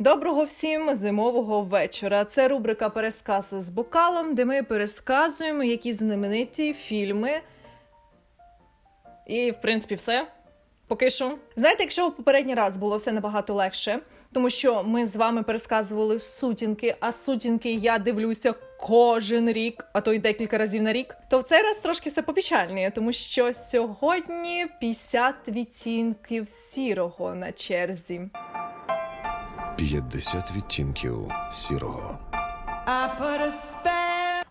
Доброго всім зимового вечора. Це рубрика Пересказ з бокалом, де ми пересказуємо якісь знамениті фільми. І, в принципі, все. Поки що. Знаєте, якщо в попередній раз було все набагато легше, тому що ми з вами пересказували сутінки, а сутінки я дивлюся кожен рік, а то й декілька разів на рік, то в цей раз трошки все попічальніше, тому що сьогодні 50 відтінків сірого на черзі. 50 відтінків сірого.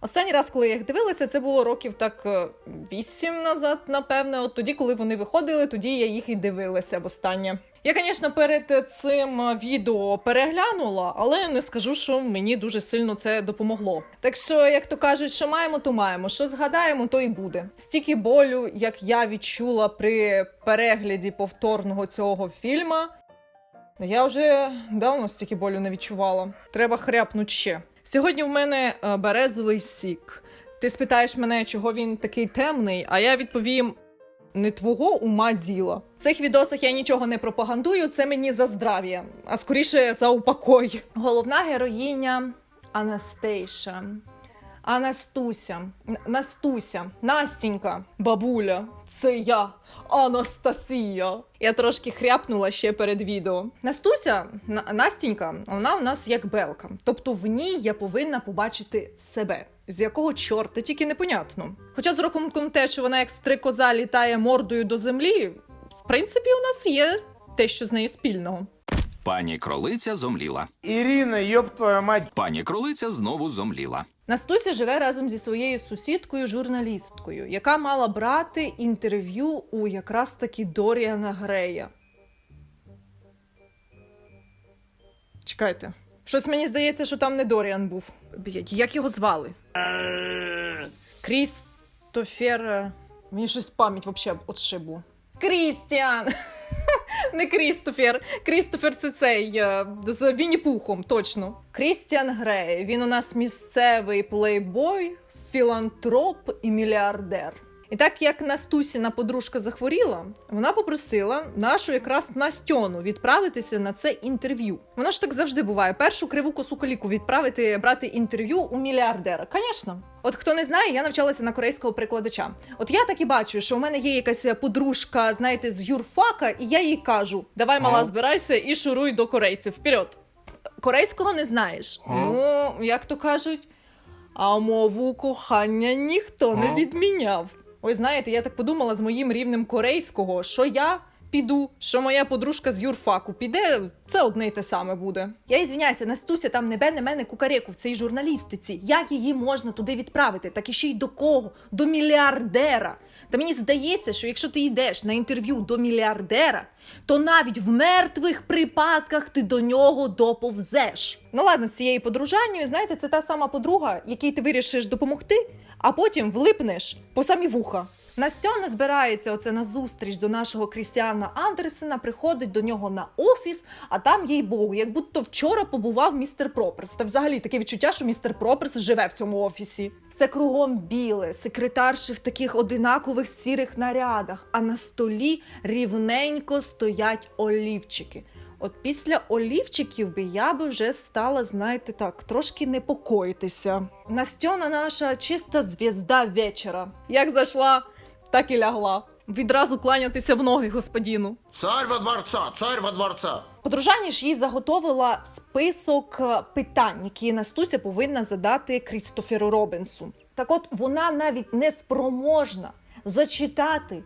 Останній раз, коли я їх дивилася, це було років так е, вісім назад, напевне. От тоді, коли вони виходили, тоді я їх і дивилася востаннє. Я, звісно, перед цим відео переглянула, але не скажу, що мені дуже сильно це допомогло. Так що, як то кажуть, що маємо, то маємо. Що згадаємо, то і буде. Стільки болю, як я відчула при перегляді повторного цього фільма. Я вже давно стільки болю не відчувала. Треба хряпнуть ще. Сьогодні в мене е, березовий сік. Ти спитаєш мене, чого він такий темний, а я відповім: не твого ума діла. В цих відосах я нічого не пропагандую, це мені за здрав'я, а скоріше за упокой. Головна героїня Анастейша. Анастуся, Н- Настуся, Настінька, бабуля, це я, Анастасія. Я трошки хряпнула ще перед відео. Настуся, На- Настінька, вона у нас як белка. Тобто в ній я повинна побачити себе. З якого чорта тільки непонятно. Хоча з рахунком те, що вона як стрикоза літає мордою до землі, в принципі, у нас є те, що з нею спільного. Пані кролиця зомліла. Ирина, ёб твою мать. Пані кролиця знову зомліла. Настуся живе разом зі своєю сусідкою, журналісткою, яка мала брати інтерв'ю у якраз таки Доріана Грея. Чекайте. Щось мені здається, що там не Доріан був. Блядь, як його звали? Крістофер. Мені щось пам'ять взагалі отшибло. Крістіан! Не Крістофер. Крістофер це цей е, з Вінні Пухом, точно. Крістіан Грей. Він у нас місцевий плейбой, філантроп і мільярдер. І так як Настусіна подружка захворіла, вона попросила нашу якраз Настьону відправитися на це інтерв'ю. Воно ж так завжди буває. Першу криву косу коліку відправити брати інтерв'ю у мільярдера. Звісно. От хто не знає, я навчалася на корейського перекладача. От я так і бачу, що у мене є якась подружка, знаєте, з юрфака, і я їй кажу: давай, мала, збирайся і шуруй до корейців. Вперед! Корейського не знаєш. Ну, як то кажуть, а мову кохання ніхто не відміняв. Ой, знаєте, я так подумала з моїм рівнем корейського, що я піду, що моя подружка з юрфаку піде, це одне й те саме буде. Я ізвиняюся, Настуся там не не мене кукареку в цій журналістиці. Як її можна туди відправити? Так і ще й до кого? До мільярдера. Та мені здається, що якщо ти йдеш на інтерв'ю до мільярдера, то навіть в мертвих припадках ти до нього доповзеш. Ну ладно, з цією подружанню, знаєте, це та сама подруга, якій ти вирішиш допомогти, а потім влипнеш по самі вуха. Настьона збирається оце на зустріч до нашого Крістіана Андерсена, приходить до нього на офіс, а там, їй богу, як будто вчора побував містер Проперс. Та взагалі таке відчуття, що містер Проперс живе в цьому офісі. Все кругом біле, секретарші в таких одинакових сірих нарядах, а на столі рівненько стоять олівчики. От після олівчиків би я би вже стала, знаєте, так, трошки непокоїтися. Настьона наша чиста звізда вечора. Як зайшла, так і лягла. Відразу кланятися в ноги господіну. Царь во дворца, царь во дворца. Подружані ж їй заготовила список е, питань, які Настуся повинна задати Крістоферу Робінсу. Так от вона навіть не спроможна зачитати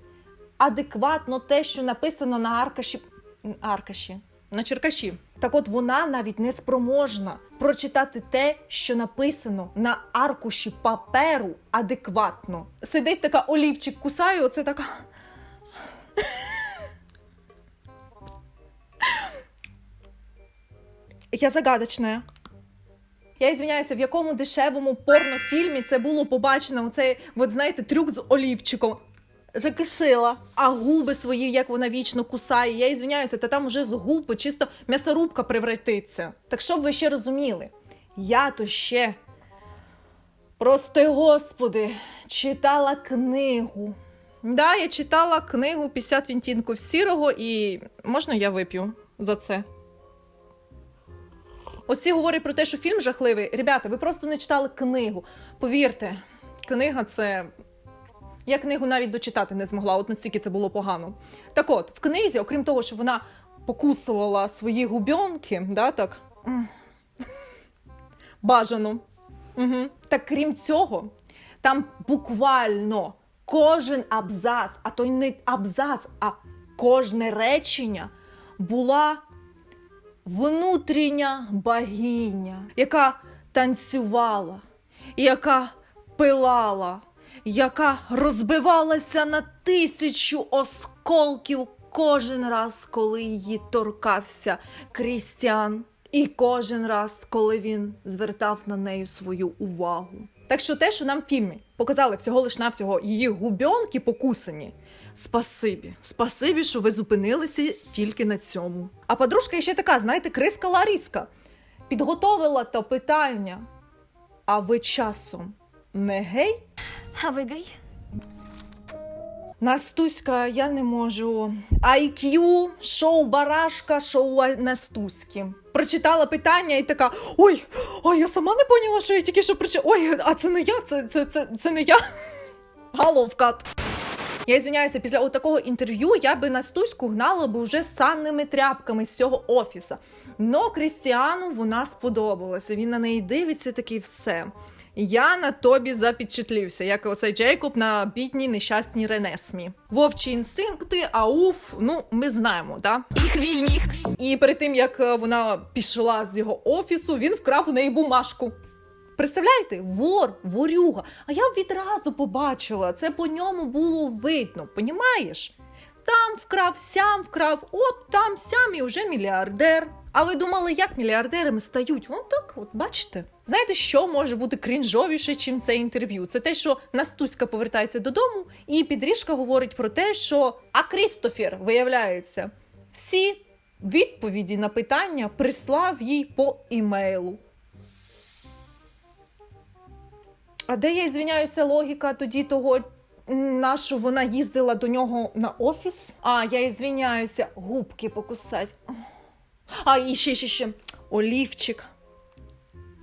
адекватно те, що написано на аркаші. аркаші. На черкаші. Так от вона навіть не спроможна прочитати те, що написано на аркуші паперу адекватно. Сидить така олівчик кусає, оце така. Я загадочна. Я ізвиняюся, в якому дешевому порнофільмі це було побачено оцей, от знаєте, трюк з олівчиком. Закисила. А губи свої, як вона вічно кусає. Я ізвиняюся, та там уже з губи чисто м'ясорубка превратиться. Так щоб ви ще розуміли, я то ще, прости господи, читала книгу. Да, я читала книгу 50 відтінків сірого, і можна я вип'ю за це? Оці говорять про те, що фільм жахливий. Ребята, ви просто не читали книгу. Повірте, книга це. Я книгу навіть дочитати не змогла, от настільки це було погано. Так от, в книзі, окрім того, що вона покусувала свої губьонки, да, так. Бажано. Угу. Так крім цього, там буквально кожен абзац, а то не абзац, а кожне речення була внутрішня богиня, яка танцювала, яка пилала, яка розбивалася на тисячу осколків кожен раз, коли її торкався Крістіан, і кожен раз, коли він звертав на неї свою увагу. Так що те, що нам в фільмі показали всього лиш навсього її губьонки покусані. Спасибі, спасибі, що ви зупинилися тільки на цьому. А подружка ще така, знаєте, криска Ларіска. Підготовила то питання. А ви часом не гей? А ви гей? Настуська, я не можу. IQ, шоу Барашка, шоу Настуськи. Прочитала питання і така: ой, ой, я сама не поняла, що я тільки що прочитала. Ой, а це не я, це, це, це, це не я. Головкат. Я звиняюся, після такого інтерв'ю я би Настуську гнала би вже санними тряпками з цього офіса. Но Крістіану вона сподобалася. Він на неї дивиться такий все. Я на тобі запечатлівся, як оцей Джейкоб на бідній нещасній Ренесмі. Вовчі інстинкти, ауф, ну ми знаємо, да? Їх вільні. І перед тим як е, вона пішла з його офісу, він вкрав у неї бумажку. Представляєте, вор, ворюга. А я відразу побачила, це по ньому було видно, понімаєш? Там вкрав, сям вкрав, оп, там сям і вже мільярдер. А ви думали, як мільярдерами стають? Вон так, от бачите. Знаєте, що може бути крінжовіше, чим це інтерв'ю? Це те, що Настуська повертається додому, і підріжка говорить про те, що а Крістофер, виявляється, всі відповіді на питання прислав їй по імейлу. А де я ізвиняюся, логіка тоді того, на що вона їздила до нього на офіс? А, я ізвиняюся, губки покусать. А, і ще, ще, ще, олівчик.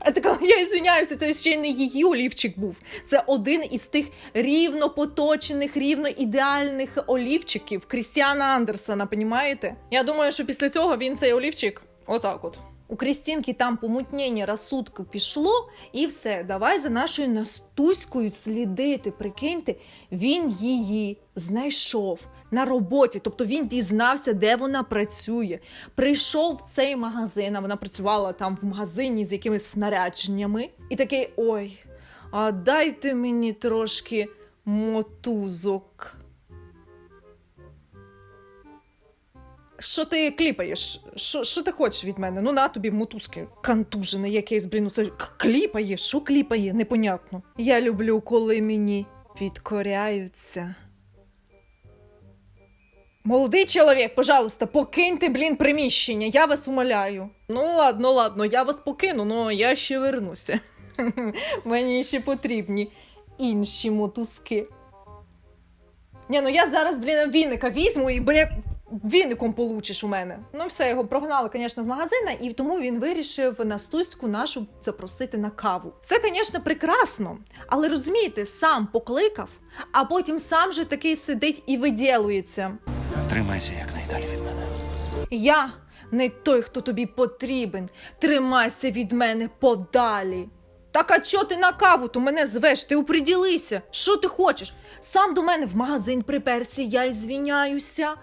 А така, я ізвиняюся, це ще не її олівчик був. Це один із тих рівнопоточених, рівно ідеальних олівчиків Крістіана Андерсона, понімаєте? Я думаю, що після цього він цей олівчик отак от. У Крістінки там помутнення розсудку пішло, і все, давай за нашою Настуською слідити. Прикиньте, він її знайшов на роботі, тобто він дізнався, де вона працює. Прийшов в цей магазин, а вона працювала там в магазині з якимись снарядженнями, і такий: ой, а дайте мені трошки мотузок. Що ти кліпаєш? Що, що ти хочеш від мене? Ну на тобі мотузки. Кантужене якесь, блін, ну це кліпає, що кліпає, непонятно. Я люблю, коли мені підкоряються. Молодий чоловік, пожалуйста, покиньте, блін, приміщення, я вас умоляю. Ну ладно, ладно, я вас покину, але я ще вернуся. Мені ще потрібні інші мотузки. Ні, ну я зараз, блін, віника візьму і, бля, віником получиш у мене. Ну все, його прогнали, звісно, з магазина, і тому він вирішив Настуську нашу запросити на каву. Це, звісно, прекрасно, але розумієте, сам покликав, а потім сам же такий сидить і виділується. Тримайся якнайдалі від мене. Я не той, хто тобі потрібен. Тримайся від мене подалі. Так а чо ти на каву то мене звеш? Ти уприділися. Що ти хочеш? Сам до мене в магазин приперся, я і звіняюся.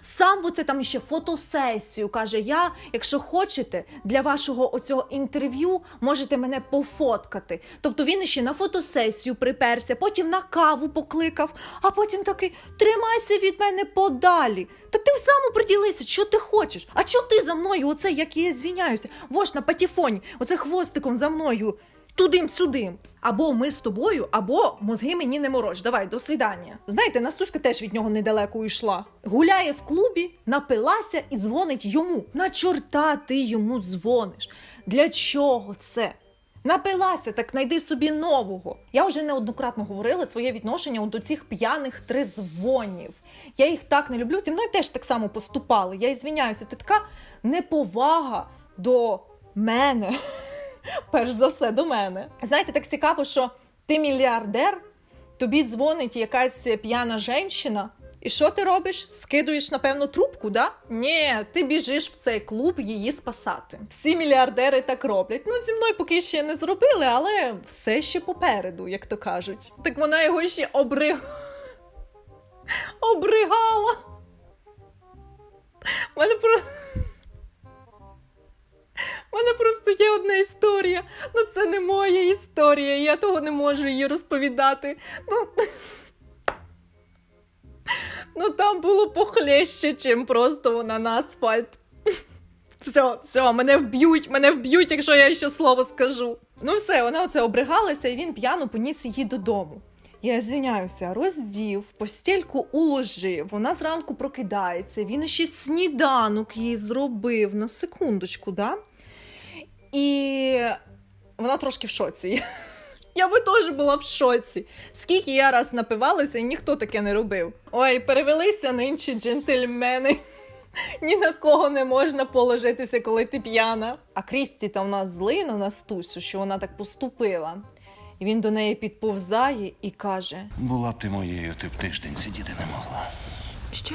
Сам в оце там ще фотосесію каже: я, якщо хочете, для вашого оцього інтерв'ю можете мене пофоткати. Тобто він ще на фотосесію приперся, потім на каву покликав, а потім такий тримайся від мене подалі. Так ти сам оприділися, що ти хочеш. А що ти за мною? Оце як я звіняюся. Вош на патіфоні, оце хвостиком за мною. Тудим-сюдим. Або ми з тобою, або мозги мені не мороч. Давай, до свидання. Знаєте, Настуська теж від нього недалеко уйшла. Гуляє в клубі, напилася і дзвонить йому. На чорта ти йому дзвониш. Для чого це? Напилася, так знайди собі нового. Я вже неоднократно говорила своє відношення до цих п'яних тризвонів. Я їх так не люблю. Зі мною теж так само поступали. Я і звіняюся. Це така неповага до мене. Перш за все, до мене. Знаєте, так цікаво, що ти мільярдер, тобі дзвонить якась п'яна жінка, і що ти робиш? Скидуєш, напевно, трубку, да? Ні, ти біжиш в цей клуб її спасати. Всі мільярдери так роблять. Ну, зі мною поки ще не зробили, але все ще попереду, як то кажуть. Так вона його ще обри... обригала. У мене про. У мене просто є одна історія. Ну, це не моя історія, я того не можу її розповідати. Ну, ну там було похлеще, чим просто вона на асфальт. Все, все, мене вб'ють, мене вб'ють, якщо я ще слово скажу. Ну все, вона оце обригалася, і він п'яно поніс її додому. Я звіняюся, роздів, постільку уложив. Вона зранку прокидається. Він ще сніданок їй зробив на секундочку, да? І вона трошки в шоці. Я би теж була в шоці. Скільки я раз напивалася, і ніхто таке не робив. Ой, перевелися нинчі джентльмени. Ні на кого не можна положитися, коли ти п'яна. А Крісті та в нас злий на Настусю, що вона так поступила. І він до неї підповзає і каже: Була б ти моєю, ти б тиждень сидіти не могла. Що?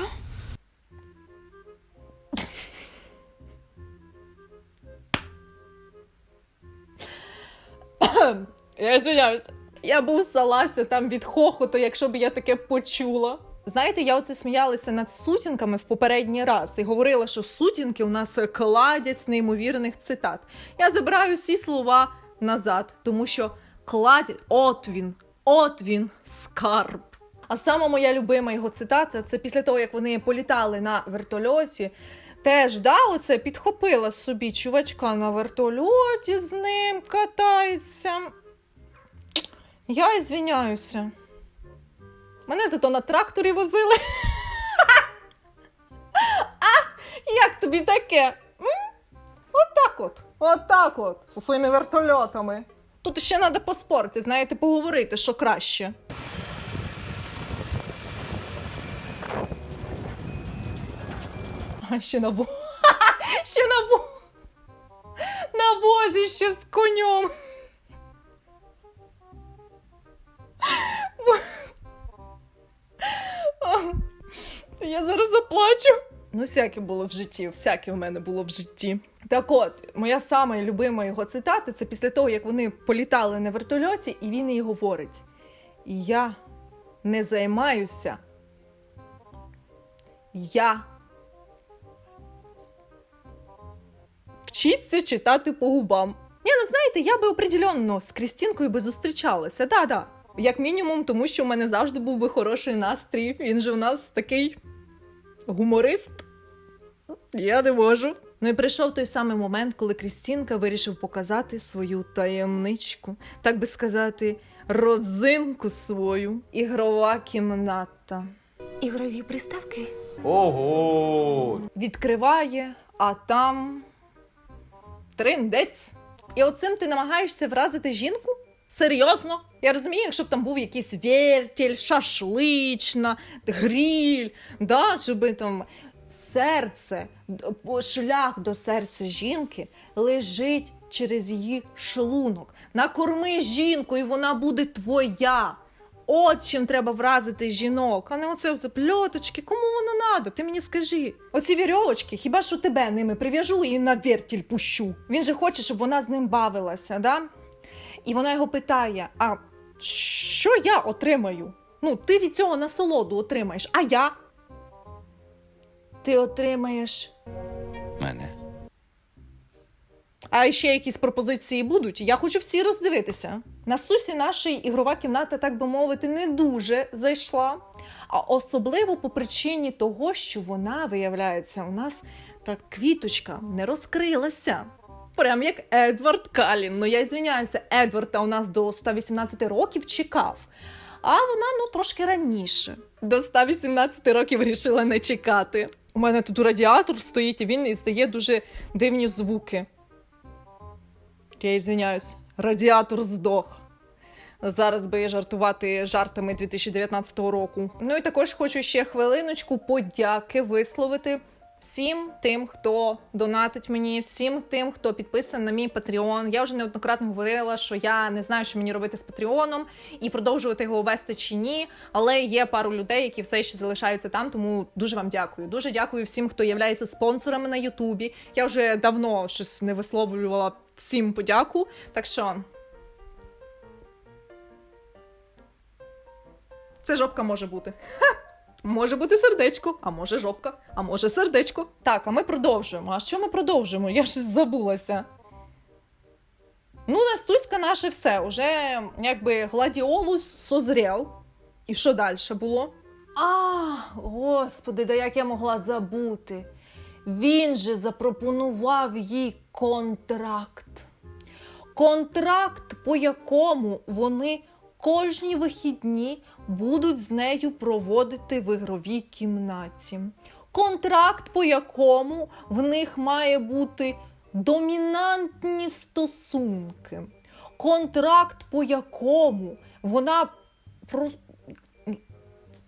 Я звиняюся. Я був салася там від хохоту, якщо б я таке почула. Знаєте, я оце сміялася над сутінками в попередній раз і говорила, що сутінки у нас кладять неймовірних цитат. Я забираю всі слова назад, тому що кладять, от він, от він, скарб. А сама моя любима його цитата це після того, як вони політали на вертольоті. Теж да, оце підхопила собі чувачка на вертольоті з ним катається. Я і звіняюся. Мене зато на тракторі возили. А, як тобі таке? М? Отак от. Отак от. Зі своїми вертольотами. Тут ще треба поспорити, знаєте, поговорити, що краще. А ще на во... ще на во... на возі ще з конем. Я зараз заплачу. Ну, всяке було в житті, всяке в мене було в житті. Так от, моя сама любима його цитата це після того, як вони політали на вертольоті, і він їй говорить: Я не займаюся. Я вчіться читати по губам. Ні, ну знаєте, я би определенно з Крістінкою би зустрічалася. Да-да. Як мінімум, тому що в мене завжди був би хороший настрій. Він же у нас такий гуморист. Я не можу. Ну і прийшов той самий момент, коли Крістінка вирішив показати свою таємничку, так би сказати, родзинку свою. Ігрова кімната. Ігрові приставки. Ого! Відкриває, а там триндець. І оцим ти намагаєшся вразити жінку? Серйозно? Я розумію, якщо б там був якийсь вертіль, шашлична, гріль, да, щоб там серце, шлях до серця жінки лежить через її шлунок. Накорми жінку, і вона буде твоя. От чим треба вразити жінок, а не оце, оце пльоточки. Кому воно надо? Ти мені скажи. Оці вірьовочки, хіба що тебе ними прив'яжу і на вертіль пущу. Він же хоче, щоб вона з ним бавилася, да? І вона його питає: а що я отримаю? Ну, ти від цього насолоду отримаєш, а я? Ти отримаєш. Мене. А ще якісь пропозиції будуть. Я хочу всі роздивитися. На Стусі наша ігрова кімната, так би мовити, не дуже зайшла. А особливо по причині того, що вона, виявляється, у нас так квіточка не розкрилася. Прям як Едвард Калін. Ну я звіняюся, Едварда у нас до 118 років чекав. А вона ну трошки раніше. До 118 років вирішила не чекати. У мене тут радіатор стоїть, і він іздає дуже дивні звуки. Я ізвиняюсь, радіатор здох. Зараз би жартувати жартами 2019 року. Ну і також хочу ще хвилиночку подяки висловити всім тим, хто донатить мені, всім тим, хто підписаний на мій Patreon. Я вже неоднократно говорила, що я не знаю, що мені робити з Патреоном і продовжувати його вести чи ні. Але є пару людей, які все ще залишаються там. Тому дуже вам дякую. Дуже дякую всім, хто є спонсорами на Ютубі. Я вже давно щось не висловлювала всім подяку. Так що. Це жопка може бути. Може бути сердечко, а може жопка, а може сердечко. Так, а ми продовжуємо. А що ми продовжуємо? Я щось забулася. Ну, Настуська наше все. Уже якби гладіолус созрел. І що далі було? А, господи, да як я могла забути. Він же запропонував їй контракт. Контракт, по якому вони кожні вихідні будуть з нею проводити в ігровій кімнаті. Контракт, по якому в них має бути домінантні стосунки. Контракт, по якому вона просто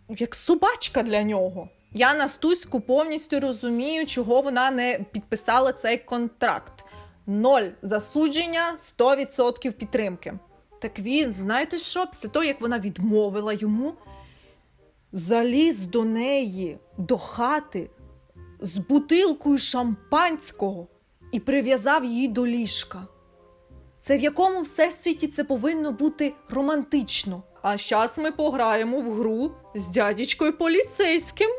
як собачка для нього. Я Настуську повністю розумію, чого вона не підписала цей контракт. Ноль засудження, 100% підтримки. Так він, знаєте що, після того, як вона відмовила йому, заліз до неї до хати з бутилкою шампанського і прив'язав її до ліжка. Це в якому всесвіті це повинно бути романтично. А зараз ми пограємо в гру з дядечкою поліцейським.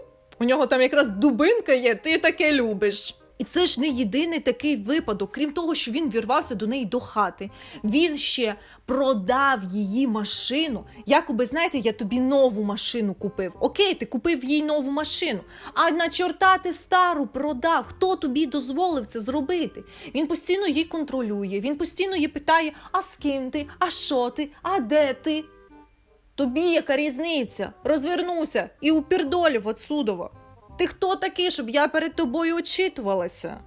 У нього там якраз дубинка є, ти таке любиш. І це ж не єдиний такий випадок. Крім того, що він вірвався до неї до хати. Він ще продав її машину. Якоби, знаєте, я тобі нову машину купив. Окей, ти купив їй нову машину. А на чорта ти стару продав. Хто тобі дозволив це зробити? Він постійно її контролює. Він постійно її питає: а з ким ти? А що ти? А де ти? Тобі яка різниця? Розвернуся і упірдолів отсюдова. Ти хто такий, щоб я перед тобою очитувалася?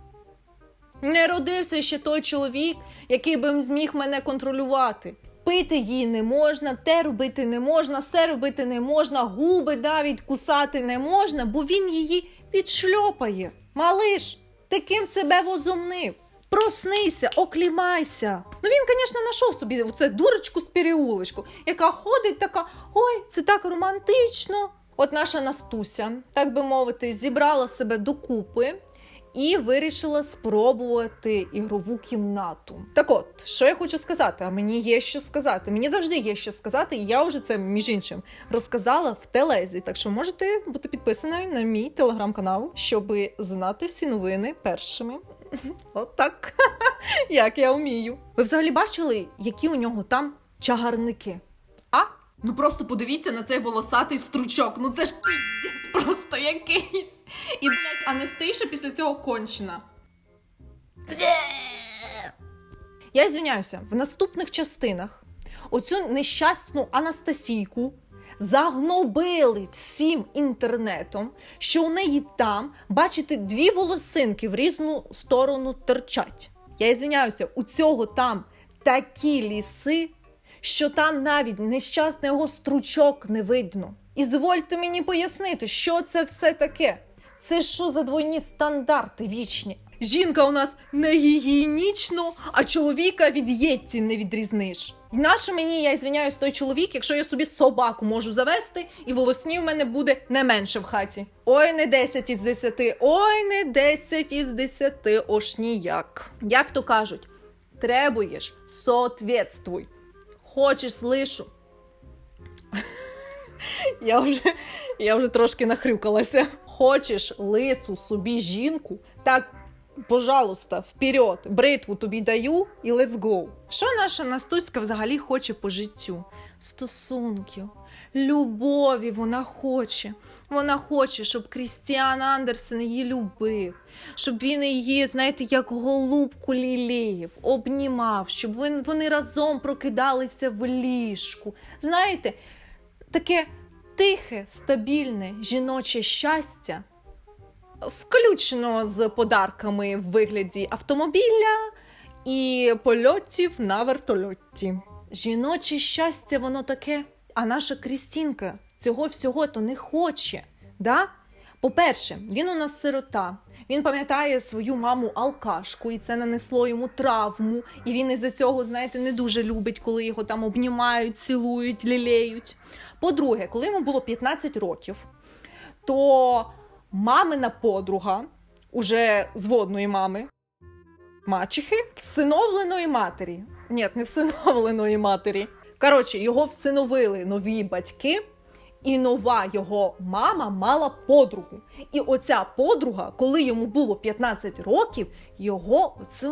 Не родився ще той чоловік, який би зміг мене контролювати. Пити її не можна, те робити не можна, все робити не можна, губи навіть кусати не можна, бо він її відшльопає. Малиш, ти ким себе возомнив? Проснися, оклімайся. Ну він, звісно, знайшов собі оце дурочку з переулочку, яка ходить така: ой, це так романтично. От наша Настуся, так би мовити, зібрала себе докупи і вирішила спробувати ігрову кімнату. Так от, що я хочу сказати, а мені є що сказати. Мені завжди є що сказати, і я вже це між іншим розказала в телезі. Так що можете бути підписаною на мій телеграм-канал, щоб знати всі новини першими. От так, як я вмію. Ви взагалі бачили, які у нього там чагарники? Ну просто подивіться на цей волосатий стручок. Ну це ж піздець просто якийсь. І, блядь, Анестейша після цього кончена. Я звиняюся, в наступних частинах оцю нещасну Анастасійку загнобили всім інтернетом, що у неї там, бачите, дві волосинки в різну сторону торчать. Я звиняюся, у цього там такі ліси, що там навіть нещасного стручок не видно. І звольте мені пояснити, що це все таке. Це що за двойні стандарти вічні? Жінка у нас не гігієнічно, а чоловіка від єтці не відрізниш. Нащо мені, я звиняюсь, той чоловік, якщо я собі собаку можу завести, і волосні в мене буде не менше в хаті. Ой, не 10 із 10, ой, не 10 із 10, ож ніяк. Як то кажуть, требуєш, соответствуй. Хочеш, слишу. Я вже, я вже трошки нахрюкалася. Хочеш лису собі жінку, так, пожалуйста, вперед, бритву тобі даю і let's go. Що наша Настуська взагалі хоче по життю? Стосунків, любові вона хоче. Вона хоче, щоб Крістіан Андерсен її любив, щоб він її, знаєте, як голубку лілеїв, обнімав, щоб вони разом прокидалися в ліжку. Знаєте, таке тихе, стабільне жіноче щастя, включно з подарками в вигляді автомобіля і польотів на вертольоті. Жіноче щастя, воно таке, а наша Крістінка цього всього то не хоче. Да? По-перше, він у нас сирота, Він пам'ятає свою маму алкашку, і це нанесло йому травму. І він із-за цього, знаєте, не дуже любить, коли його там обнімають, цілують, лілеють. По-друге, коли йому було 15 років, то мамина подруга, уже зводної мами, мачехи, всиновленої матері. Ні, не всиновленої матері. Коротше, його всиновили нові батьки, і нова його мама мала подругу. І оця подруга, коли йому було 15 років, його оце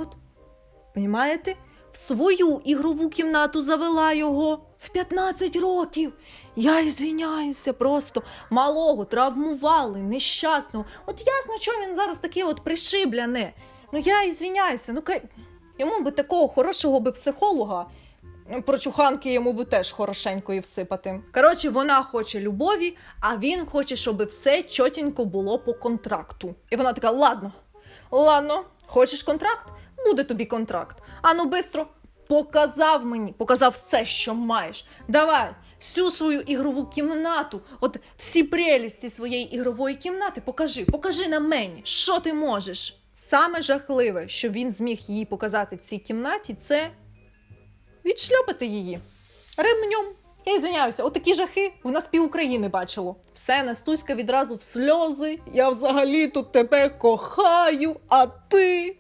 понімаєте, в свою ігрову кімнату завела його в 15 років. Я ізвиняюся, просто малого травмували, нещасного. От ясно, що він зараз такий от пришибляне. Ну я ізвиняюся, ну ка- йому би такого хорошого би психолога. Про чуханки йому би теж хорошенько і всипати. Коротше, вона хоче любові, а він хоче, щоб все чотенько було по контракту. І вона така: ладно, ладно, хочеш контракт? Буде тобі контракт. Ану, бистро, показав мені, показав все, що маєш. Давай, всю свою ігрову кімнату, от всі прелісті своєї ігрової кімнати, покажи, покажи на мені, що ти можеш. Саме жахливе, що він зміг їй показати в цій кімнаті, це відшльопати її ремнем. Я ізвиняюся, отакі жахи в нас пів України бачило. Все, Настуська відразу в сльози. Я взагалі тут тебе кохаю, а ти.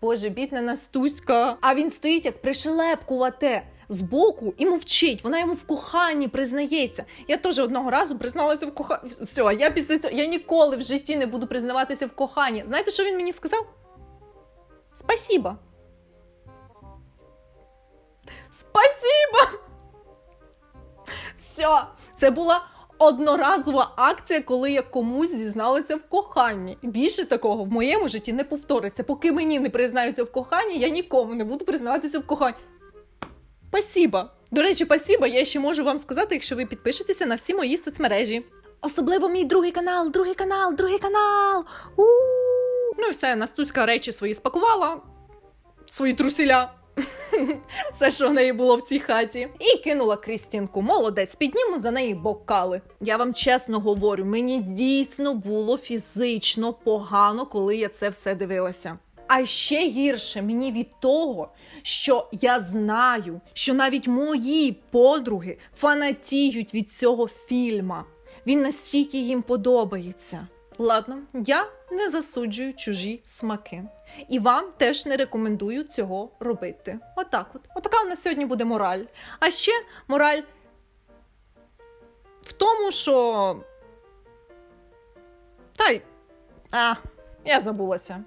Боже, бідна Настуська. А він стоїть як пришелепкувате збоку і мовчить. Вона йому в коханні признається. Я теж одного разу призналася в коханні. Все, я після цього я ніколи в житті не буду признаватися в коханні. Знаєте, що він мені сказав? Спасіба. Спасіба! Все, це була одноразова акція, коли я комусь зізналася в коханні. Більше такого в моєму житті не повториться. Поки мені не признаються в коханні, я нікому не буду признаватися в коханні. Спасіба. До речі, спасіба, я ще можу вам сказати, якщо ви підпишетеся на всі мої соцмережі. Особливо мій другий канал, другий канал, другий канал. у Ну і все, Настуська речі свої спакувала, свої трусіля. Все, що в неї було в цій хаті, і кинула Крістінку. Молодець, підніму за неї бокали. Я вам чесно говорю, мені дійсно було фізично погано, коли я це все дивилася. А ще гірше мені від того, що я знаю, що навіть мої подруги фанатіють від цього фільма. Він настільки їм подобається. Ладно, я не засуджую чужі смаки. І вам теж не рекомендую цього робити. Отак от. Отака у нас сьогодні буде мораль. А ще мораль в тому, що. Та й. А, я забулася.